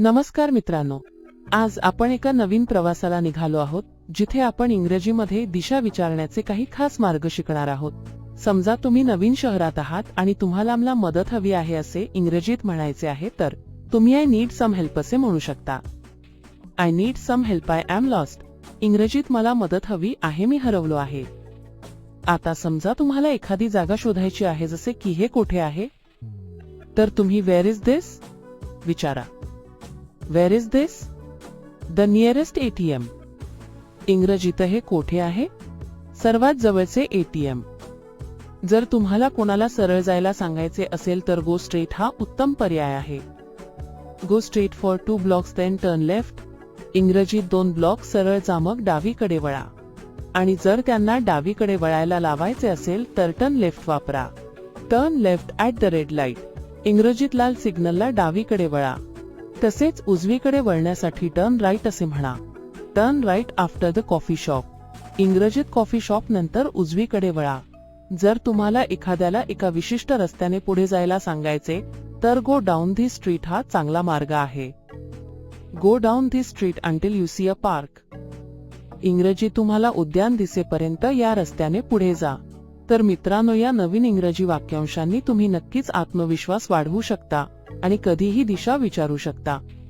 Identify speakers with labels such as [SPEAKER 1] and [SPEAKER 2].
[SPEAKER 1] नमस्कार मित्रांनो. आज आपण एका नवीन प्रवासाला निघालो आहोत जिथे आपण इंग्रजीमध्ये दिशा विचारण्याचे काही खास मार्ग शिकणार आहोत. समजा तुम्ही नवीन शहरात आहात आणि तुम्हाला आम्हाला मदत हवी आहे असे इंग्रजीत म्हणायचे आहे तर तुम्ही आय नीड सम हेल्प असे म्हणू शकता. I need some help I am lost इंग्रजीत मला मदत हवी आहे मी हरवलो आहे. आता समजा तुम्हाला एखादी जागा शोधायची आहे जसे की हे कोठे आहे? तर तुम्ही वेअर इज दिस विचारा. Where is this the nearest ATM इंग्रजीत हे कोठे आहे? सर्वात जवळचे एटीएम जर तुम्हाला कोणाला सरळ जायला सांगायचे असेल तर गो स्ट्रेट हा उत्तम पर्याय आहे. Go straight for two blocks then turn left इंग्रजीत दोन ब्लॉक सरळ जामक डावीकडे वळा. आणि जर त्यांना डावीकडे वळायला लावायचे असेल तर टर्न लेफ्ट वापरा. Turn left at the red light इंग्रजीत लाल सिग्नलला डावीकडे वळा. तसेच उजवीकडे वळण्यासाठी टर्न राईट असे म्हणा. Turn right after the coffee shop इंग्रजीत कॉफी शॉप नंतर उजवीकडे वळा. जर तुम्हाला एखाद्याला एका विशिष्ट रस्त्याने पुढे जायला सांगायचे तर गो डाऊन धी स्ट्रीट हा चांगला मार्ग आहे. Go down the street until you see a park इंग्रजी तुम्हाला उद्यान दिसेपर्यंत या रस्त्याने पुढे जा. तर मित्रांनो या नवीन इंग्रजी वाक्यांशांनी तुम्ही नक्कीच आत्मविश्वास वाढवू शकता. आणि कधीही दिशा विचारू शकता.